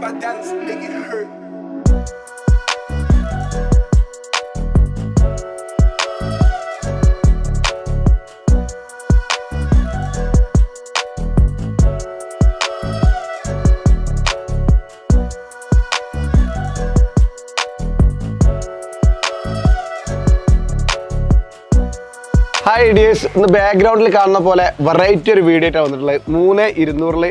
my Dallas, make it hurt. Hi ഐഡിയേഴ്സ് ഇന്ന് ബാക്ക്ഗ്രൗണ്ടിൽ കാണുന്ന പോലെ വെറൈറ്റി ഒരു വീഡിയോ ആയിട്ടാണ് വന്നിട്ടുള്ളത് മൂന്ന് ഇരുന്നൂറിൽ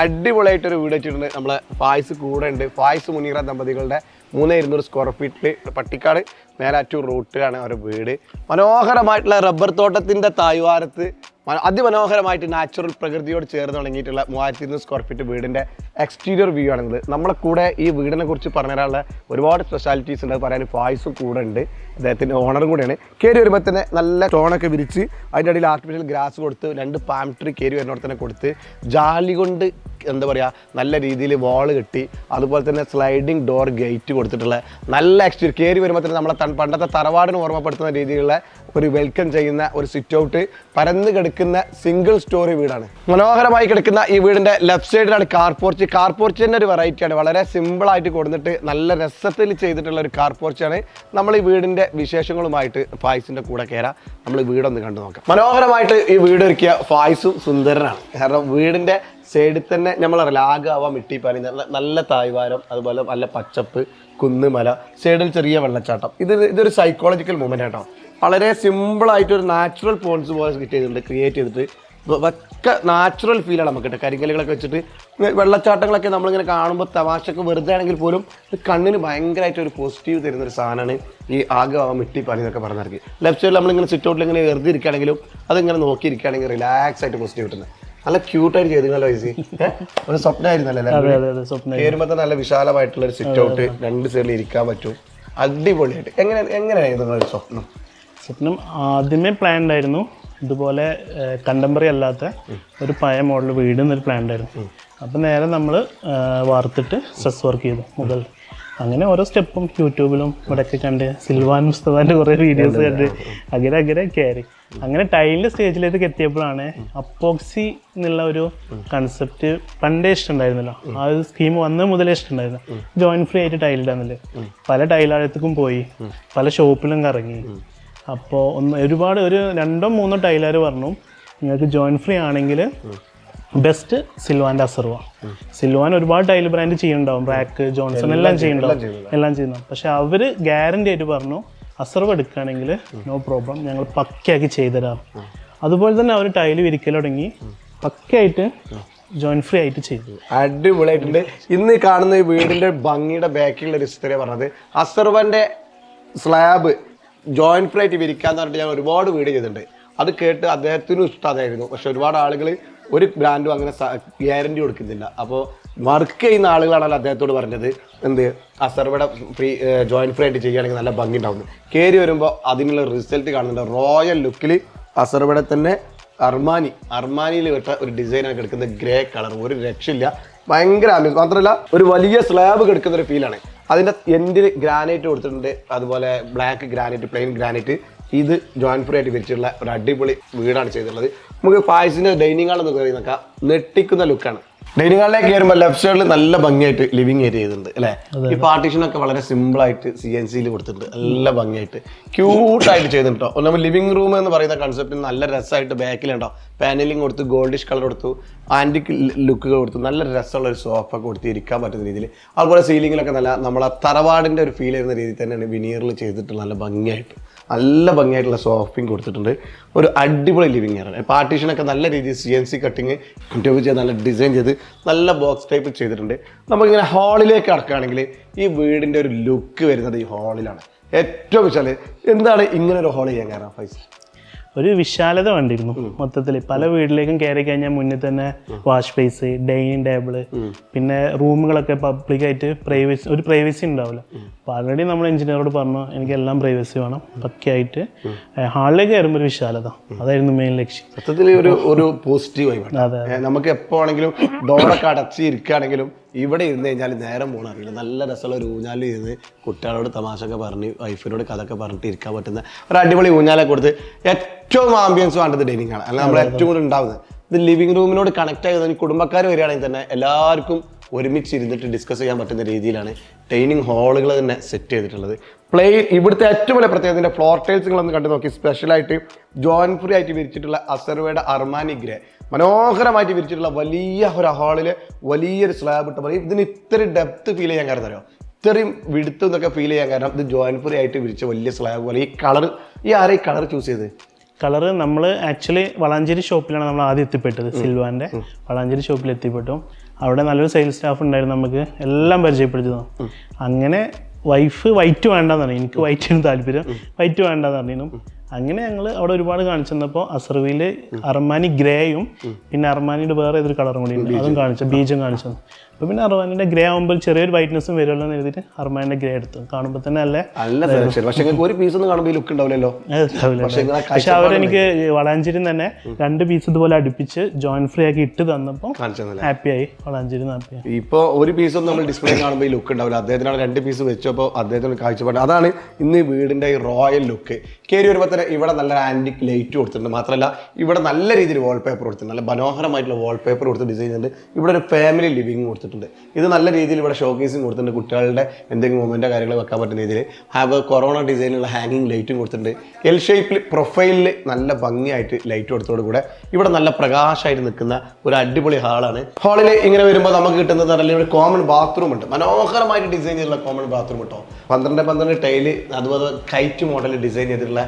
അടിപൊളിയായിട്ട് വീട് വെച്ചിട്ടുണ്ട്. നമ്മളെ ഫായ്സ് കൂടെ ഉണ്ട്. ഫായ്സ് മുനീറ ദമ്പതികളുടെ മൂന്ന് ഇരുന്നൂറ് സ്ക്വയർ ഫീറ്റിൽ പട്ടിക്കാട്. മേലാറ്റൂർ റൂട്ടിലാണ് അവരുടെ വീട്. മനോഹരമായിട്ടുള്ള റബ്ബർ തോട്ടത്തിന്റെ തായ്വാരത്ത് അതിമനോഹരമായിട്ട് നാച്ചുറൽ പ്രകൃതിയോട് ചേർന്ന് തുടങ്ങിയിട്ടുള്ള മൂവായിരത്തി ഇരുന്നൂറ് സ്ക്വയർ ഫീറ്റ് വീടിന്റെ എക്സ്റ്റീരിയർ വ്യൂ ആണിത്. നമ്മളെ കൂടെ ഈ വീടിനെ കുറിച്ച് പറഞ്ഞു തരാനുള്ള ഒരുപാട് സ്പെഷ്യാലിറ്റീസ് ഉണ്ട്. പറയാൻ ഫായ്സും കൂടെ ഉണ്ട്. അദ്ദേഹത്തിന്റെ ഓണറും കൂടെയാണ്. കയറി വരുമ്പോൾ തന്നെ നല്ല ടോണൊക്കെ വിരിച്ച് അതിന്റെ ഇടയിൽ ആർട്ടിഫിഷ്യൽ ഗ്രാസ് കൊടുത്ത് രണ്ട് പാം ട്രീ കയറി വരുന്നവിടെ തന്നെ കൊടുത്ത് ജാലി കൊണ്ട് എന്താ പറയുക നല്ല രീതിയിൽ വാൾ കെട്ടി അതുപോലെ തന്നെ സ്ലൈഡിംഗ് ഡോർ ഗേറ്റ് കൊടുത്തിട്ടുള്ള നല്ല എക്സ്റ്റീരിയർ കയറി വരുമ്പോൾ തന്നെ നമ്മളെ പണ്ടത്തെ തറവാടിന് ഓർമ്മപ്പെടുത്തുന്ന രീതിയിലുള്ള ഒരു വെൽക്കം ചെയ്യുന്ന ഒരു സിറ്റ് ഔട്ട് പരന്ന് കിടക്കുന്ന സിംഗിൾ സ്റ്റോറി വീടാണ്. മനോഹരമായി കിടക്കുന്ന ഈ വീടിന്റെ ലെഫ്റ്റ് സൈഡിലാണ് കാർ പോർച്ച് കാർ ഒരു വെറൈറ്റിയാണ് വളരെ സിമ്പിൾ ആയിട്ട് കൊടുത്തിട്ട് നല്ല രസത്തിൽ ചെയ്തിട്ടുള്ള ഒരു കാർപോർച്ചാണ് നമ്മൾ ഈ വീടിന്റെ വിശേഷങ്ങളുമായിട്ട് ഫായ്സിന്റെ കൂടെ കയറാം നമ്മൾ വീടൊന്ന് കണ്ടു നോക്കാം. മനോഹരമായിട്ട് ഈ വീട് ഒരുക്കിയ ഫായ്സും സുന്ദരനാണ്. കാരണം വീടിന്റെ സൈഡിൽ തന്നെ നമ്മൾ ആകാവാൻ മിട്ടിപ്പാനി നല്ല നല്ല തായ്വാരം അതുപോലെ നല്ല പച്ചപ്പ് കുന്ന് മല സൈഡിൽ ചെറിയ വെള്ളച്ചാട്ടം. ഇത് ഇതൊരു സൈക്കോളജിക്കൽ മൂവ്മെന്റ് ആട്ടോ. വളരെ സിമ്പിൾ ആയിട്ട് ഒരു നാച്ചുറൽ പോൺസ് പോലെ ക്രിയേറ്റ് ചെയ്തിട്ടുണ്ട് ക്രിയേറ്റ് ചെയ്തിട്ട് ഒക്കെ നാച്ചുറൽ ഫീലാണ് നമുക്ക് കിട്ടുക കരിങ്കലുകളൊക്കെ വെച്ചിട്ട് വെള്ളച്ചാട്ടങ്ങളൊക്കെ നമ്മളിങ്ങനെ കാണുമ്പോൾ തമാശക്ക് വെറുതെ ആണെങ്കിൽ പോലും കണ്ണിന് ഭയങ്കരമായിട്ട് ഒരു പോസിറ്റീവ് തരുന്ന ഒരു സാധനമാണ് ഈ ആകെ ആ മിട്ടിപ്പാനി എന്നൊക്കെ പറഞ്ഞിറക്കി ലെഫ്റ്റ് സൈഡിൽ നമ്മളിങ്ങനെ സിറ്റ് ഔട്ടിൽ ഇങ്ങനെ വെറുതെ ഇരിക്കുകയാണെങ്കിലും അതിങ്ങനെ നോക്കിയിരിക്കുകയാണെങ്കിൽ റിലാക്സ് ആയിട്ട് പോസിറ്റീവ് കിട്ടുന്നത് നല്ല ക്യൂട്ടായിട്ട് ചെയ്തിരുന്നല്ലോ ഐസി. ഒരു സ്വപ്നമായിരുന്നല്ലേ കയറുമ്പോൾ നല്ല വിശാലമായിട്ടുള്ള ഒരു സിറ്റ് ഔട്ട് രണ്ട് സൈഡിൽ ഇരിക്കാൻ പറ്റും. അടിപൊളിയായിട്ട്. എങ്ങനെ എങ്ങനെയായിരുന്നു സ്വപ്നം? സ്വപ്നം ആദ്യമേ പ്ലാൻ ഉണ്ടായിരുന്നു ഇതുപോലെ കണ്ടംപററി അല്ലാത്ത ഒരു പഴയ മോഡൽ വീട് എന്നൊരു പ്ലാൻ ഉണ്ടായിരുന്നു അപ്പം നേരെ നമ്മൾ വാർത്തിട്ട് സ്ട്രെസ് വർക്ക് ചെയ്തു മുതൽ. അങ്ങനെ ഓരോ സ്റ്റെപ്പും യൂട്യൂബിലും ഇവിടെയൊക്കെ കണ്ട് സിൽവാൻ മുസ്തഫാന്റെ കുറേ വീഡിയോസ് കണ്ട് അങ്ങനെ അങ്ങനെ കയറി അങ്ങനെ ടൈലിന്റെ സ്റ്റേജിലേക്ക് എത്തിയപ്പോഴാണ് അപ്പോക്സി എന്നുള്ള ഒരു കൺസെപ്റ്റ് പണ്ടേ ഇഷ്ടമുണ്ടായിരുന്നല്ലോ. ആ ഒരു സ്കീം വന്ന മുതലേ ഇഷ്ടമുണ്ടായിരുന്നു. ജോയിൻ ഫ്രീ ആയിട്ട് ടൈലിടാന്നില്ല പല ടൈലാഴത്തേക്കും പോയി. പല ഷോപ്പിലും കറങ്ങി. അപ്പോൾ ഒന്ന് ഒരുപാട് ഒരു രണ്ടോ മൂന്നോ ടൈലർ പറഞ്ഞു നിങ്ങൾക്ക് ജോയിൻ ഫ്രീ ആണെങ്കിൽ ബെസ്റ്റ് സിൽവാന്റെ അസർവ സിൽവാൻ ഒരുപാട് ടൈൽ ബ്രാൻഡ് ചെയ്യുന്നുണ്ടാവും ബ്രാക്ക് ജോൺസൺ എല്ലാം ചെയ്യുന്നുണ്ടാവും എല്ലാം ചെയ്യുന്നു പക്ഷെ അവർ ഗ്യാരണ്ടി ആയിട്ട് പറഞ്ഞു അസർവ് എടുക്കുകയാണെങ്കിൽ നോ പ്രോബ്ലം ഞങ്ങൾ പക്കയാക്കി ചെയ്തുതരാം. അതുപോലെ തന്നെ അവർ ടൈൽ വിരിക്കൽ തുടങ്ങി പക്കയായിട്ട് ജോയിൻ ഫ്രീ ആയിട്ട് ചെയ്തു. അടിപൊളിയായിട്ടുണ്ട്. ഇന്ന് കാണുന്ന ഈ വീടിന്റെ ഭംഗിയുടെ ബാക്കിലുള്ള ഒരു ഹിസ്റ്ററിയ പറഞ്ഞത്. അസർവന്റെ സ്ലാബ് ജോയിന്റ് ഫ്ലൈറ്റ് വിരിക്കാന്ന് പറഞ്ഞിട്ട് ഞാൻ ഒരുപാട് വീഡിയോ ചെയ്തിട്ടുണ്ട്. അത് കേട്ട് അദ്ദേഹത്തിനും ഇഷ്ടമായിരുന്നു പക്ഷെ ഒരുപാട് ആളുകൾ ഒരു ബ്രാൻഡും അങ്ങനെ ഗ്യാരണ്ടി കൊടുക്കുന്നില്ല. അപ്പോൾ വർക്ക് ചെയ്യുന്ന ആളുകളാണല്ലോ അദ്ദേഹത്തോട് പറഞ്ഞത്. എന്ത്? അസർവയുടെ ഫ്രീ ജോയിന്റ് ഫ്രീ ആയിട്ട് ചെയ്യുകയാണെങ്കിൽ നല്ല ഭംഗി ഉണ്ടാവുന്നു കയറി വരുമ്പോൾ അതിനുള്ള റിസൾട്ട് കാണുന്നുണ്ട്. റോയൽ ലുക്കിൽ അസർവയുടെ തന്നെ അർമാനി. അർമാനിയിൽ വിട്ട ഒരു ഡിസൈനാണ് കിടക്കുന്നത് ഗ്രേ കളർ ഒരു രക്ഷയില്ല. ഭയങ്കര ആംബിയൻസ് മാത്രമല്ല ഒരു വലിയ സ്ലാബ് കിടക്കുന്ന ഒരു ഫീലാണ് അതിന്റെ എൻഡിൽ ഗ്രാനൈറ്റ് കൊടുത്തിട്ടുണ്ട്. അതുപോലെ ബ്ലാക്ക് ഗ്രാനൈറ്റ് പ്ലെയിൻ ഗ്രാനൈറ്റ് ഇത് ജോയിൻ ഫ്രീ ആയിട്ട് വിരിച്ചിട്ടുള്ള ഒരു അടിപൊളി വീടാണ് ചെയ്തിട്ടുള്ളത്. നമുക്ക് പായസിന്റെ ഡൈനിങ് ഹാൾ എന്ന് പറയുന്നൊക്കെ നെട്ടിക്കുന്ന ലുക്കാണ് ഡൈനിങ് ഹാളിലേക്ക് കയറുമ്പോൾ ലെഫ്റ്റ് സൈഡിൽ നല്ല ഭംഗിയായിട്ട് ലിവിങ് ഏരിയ ചെയ്തിട്ടുണ്ട് അല്ലേ? ഈ പാർട്ടീഷനൊക്കെ വളരെ സിമ്പിൾ ആയിട്ട് സി എൻ സിയിൽ കൊടുത്തിട്ടുണ്ട്. നല്ല ഭംഗിയായിട്ട്. ക്യൂട്ടായിട്ട് ചെയ്തിട്ടുണ്ടോ നമ്മൾ ലിവിങ് റൂം എന്ന് പറയുന്ന കൺസെപ്റ്റ് നല്ല രസമായിട്ട് ബാക്കിലുണ്ടോ പാനലിംഗ് കൊടുത്ത് ഗോൾഡിഷ് കളർ കൊടുത്തു ആന്റിക് ലുക്ക് കൊടുത്തു നല്ല രസമുള്ള ഒരു സോഫ കൊടുത്ത് ഇരിക്കാൻ പറ്റുന്ന രീതിയിൽ. അതുപോലെ സീലിങ്ങിലൊക്കെ നല്ല നമ്മളെ തറവാടിന്റെ ഒരു ഫീൽ ചെയ്യുന്ന രീതിയിൽ തന്നെയാണ് വിനീറിൽ ചെയ്തിട്ട് നല്ല ഭംഗിയായിട്ട് നല്ല ഭംഗിയായിട്ടുള്ള സോഫയും കൊടുത്തിട്ടുണ്ട്. ഒരു അടിപൊളി ലിവിങ് ആണ്. പാർട്ടീഷനൊക്കെ നല്ല രീതിയിൽ C N C cutting tube ചെയ്ത് നല്ല ഡിസൈൻ ചെയ്ത് നല്ല ബോക്സ് ടൈപ്പ് ചെയ്തിട്ടുണ്ട്. നമുക്കിങ്ങനെ ഹാളിലേക്ക് അടക്കുകയാണെങ്കിൽ ഈ വീടിന്റെ ഒരു ലുക്ക് വരുന്നത് ഈ ഹാളിലാണ് ഏറ്റവും വെച്ചാൽ എന്താണ് ഇങ്ങനെ ഒരു ഹാൾ ചെയ്യാൻ കാരണം ഫൈസൽ? ഒരു വിശാലത വേണ്ടിയിരുന്നു മൊത്തത്തിൽ പല വീട്ടിലേക്കും കയറി കഴിഞ്ഞാൽ മുന്നിൽ തന്നെ വാഷ് സ്പേസ് ഡൈനിങ് ടേബിൾ പിന്നെ റൂമുകളൊക്കെ പബ്ലിക്കായിട്ട് പ്രൈവസി ഒരു പ്രൈവസി ഉണ്ടാവില്ല. അപ്പൊ ആൾറെഡി നമ്മൾ എഞ്ചിനീയറോട് പറഞ്ഞു എനിക്ക് എല്ലാം പ്രൈവസി വേണം. പക്കയായിട്ട് ഹാളിലേക്ക് കയറുമ്പോൾ ഒരു വിശാലത. അതായിരുന്നു മെയിൻ ലക്ഷ്യം. സത്യത്തിൽ ഒരു ഒരു പോസിറ്റീവ് അതെ നമുക്ക് എപ്പോ ആണെങ്കിലും ഡോറൊക്കെ അടച്ച് ഇരിക്കുകയാണെങ്കിലും ഇവിടെ ഇരുന്ന് കഴിഞ്ഞാൽ നേരം പോകണം അറിയില്ല. നല്ല രസമുള്ള ഒരു ഊഞ്ഞാലിൽ ഇരുന്ന് കുട്ടികളോട് തമാശയൊക്കെ പറഞ്ഞ് വൈഫിനോട് കഥയൊക്കെ പറഞ്ഞിട്ട് ഇരിക്കാൻ പറ്റുന്ന ഒരു അടിപൊളി ഊഞ്ഞാലെ കൊടുത്ത് ഏറ്റവും ആംബിയൻസ് വേണ്ടത് ഡൈനിങ് ആണ്. അല്ല നമ്മൾ ഏറ്റവും കൂടുതൽ ഉണ്ടാവുന്നത്. ഇത് ലിവിംഗ് റൂമിനോട് കണക്ട് ആയത് കുടുംബക്കാർ വരികയാണെങ്കിൽ തന്നെ എല്ലാവർക്കും ഒരുമിച്ച് ഇരുന്നിട്ട് ഡിസ്കസ് ചെയ്യാൻ പറ്റുന്ന രീതിയിലാണ് ഡൈനിങ് ഹാളുകൾ തന്നെ സെറ്റ് ചെയ്തിട്ടുള്ളത്. പ്ലേ ഇവിടുത്തെ ഏറ്റവും വലിയ പ്രത്യേകത ഫ്ലോർ ടൈൽസുകളൊന്ന് കണ്ടു നോക്കി. സ്പെഷ്യലായിട്ട് ജോയിൻ ഫ്രീ ആയിട്ട് വിരിച്ചിട്ടുള്ള അസർവയുടെ അർമാനി ഗ്രേ മനോഹരമായിട്ട് വിരിച്ചിട്ടുള്ള വലിയ ഒരു ഹാളിൽ വലിയൊരു സ്ലാബ് ഇട്ട് പറയും. ഇതിന് ഇത്ര ഡെപ്ത് ഫീൽ ചെയ്യാൻ കാരണം തരാം ഇത്രയും വിടുത്ത് എന്നൊക്കെ ഫീൽ ചെയ്യാൻ കാരണം ഇത് ജോയിൻപുരി ആയിട്ട് വിരിച്ച വലിയ സ്ലാബ് പോലെ. ഈ കളർ ഈ ആരെ ഈ കളർ ചൂസ് ചെയ്ത് കളർ നമ്മൾ ആക്ച്വലി വളാഞ്ചേരി ഷോപ്പിലാണ് നമ്മൾ ആദ്യം എത്തിപ്പെട്ടത് സിൽവാന്റെ വളാഞ്ചേരി ഷോപ്പിൽ എത്തിപ്പെട്ടു. അവിടെ നല്ലൊരു സെയിൽസ് സ്റ്റാഫ് ഉണ്ടായിരുന്നു നമുക്ക്. എല്ലാം പരിചയപ്പെടുത്തി അങ്ങനെ വൈഫ് വൈറ്റ് വേണ്ടെന്ന് പറഞ്ഞു. എനിക്ക് വൈറ്റിന് താല്പര്യം. വൈറ്റ് വേണ്ടെന്ന് പറഞ്ഞു അങ്ങനെ ഞങ്ങൾ അവിടെ ഒരുപാട് കാണിച്ചു തന്നപ്പോൾ അസർവിയിൽ അർമാനി ഗ്രേയും പിന്നെ അർമാനിയുടെ വേറെ ഏതൊരു കളറും കൂടി ഉണ്ട്. അതും കാണിച്ചു ബീജും കാണിച്ചു അപ്പോൾ പിന്നെ അർമാനിന്റെ ഗ്രേ ആകുമ്പോൾ ചെറിയൊരു വൈറ്റ്നസ്സും വരുമല്ലോ എന്ന് എഴുതിയിട്ട് അർമാനിയുടെ ഗ്രേ എടുത്തു. കാണുമ്പോൾ തന്നെ നല്ല നല്ല സെലക്ഷൻ പക്ഷെ നിങ്ങൾക്ക് ഒരു പീസ് ഒന്നും കാണുമ്പോൾ ലുക്ക് ഉണ്ടാവില്ലല്ലോ. പക്ഷെ അവരെനിക്ക് വളാഞ്ചേരി തന്നെ രണ്ട് പീസ് ഇതുപോലെ അടുപ്പിച്ച് ജോയിൻ ഫ്രീ ആക്കി ഇട്ട് തന്നപ്പോൾ ഹാപ്പി ഹാപ്പിയായി. വളാഞ്ചേരി ഹാപ്പിയായി. ഇപ്പൊ ഒരു പീസ് ഒന്നും നമ്മൾ ഡിസ്പ്ലേ കാണുമ്പോൾ ലുക്ക് ഉണ്ടാവില്ല. അദ്ദേഹത്തിനാണ് രണ്ട് പീസ് വെച്ചപ്പോൾ അദ്ദേഹത്തിന് കാഴ്ചപ്പാട്. അതാണ് ഇന്ന് ഈ വീടിന്റെ ഈ റോയൽ ലുക്ക് കയറി വരുമ്പോൾ തന്നെ ഇവിടെ നല്ല ആന്റിക് ലൈറ്റ് കൊടുത്തിട്ടുണ്ട്. മാത്രമല്ല ഇവിടെ നല്ല രീതിയിൽ വാൾപേപ്പർ കൊടുത്തിട്ടുണ്ട്. നല്ല മനോഹരമായിട്ടുള്ള വാൾപേപ്പർ കൊടുത്ത് ഡിസൈൻ ഉണ്ട്. ഇവിടെ ഒരു ഫാമിലി ലിവിംഗ് കൊടുത്തിട്ടുണ്ട്. ഇത് നല്ല രീതിയിൽ ഇവിടെ ഷോക്കേസും കൊടുത്തിട്ടുണ്ട്. കുട്ടികളുടെ എന്തെങ്കിലും മൊമെന്റോ കാര്യങ്ങൾ വെക്കാൻ പറ്റുന്ന രീതിയിൽ. ഹാവ് കൊറോണ ഡിസൈനുള്ള ഹാങ്ങിങ് ലൈറ്റും കൊടുത്തിട്ടുണ്ട്. എൽ ഷേപ്പിൽ പ്രൊഫൈലിൽ നല്ല ഭംഗിയായിട്ട് ലൈറ്റ് കൊടുത്തതോടു കൂടെ ഇവിടെ നല്ല പ്രകാശമായിട്ട് നിൽക്കുന്ന ഒരു അടിപൊളി ഹാളാണ് ഹാളിൽ ഇങ്ങനെ വരുമ്പോൾ നമുക്ക് കിട്ടുന്നത് അല്ലെങ്കിൽ ഒരു കോമൺ ബാത്റൂം ഉണ്ട്. മനോഹരമായിട്ട് ഡിസൈൻ ചെയ്തിട്ടുള്ള കോമൺ ബാത്റൂം കേട്ടോ പന്ത്രണ്ട് പന്ത്രണ്ട് ടൈൽ അതുപോലെ കൈറ്റ് മോഡൽ ഡിസൈൻ ചെയ്തിട്ടുള്ള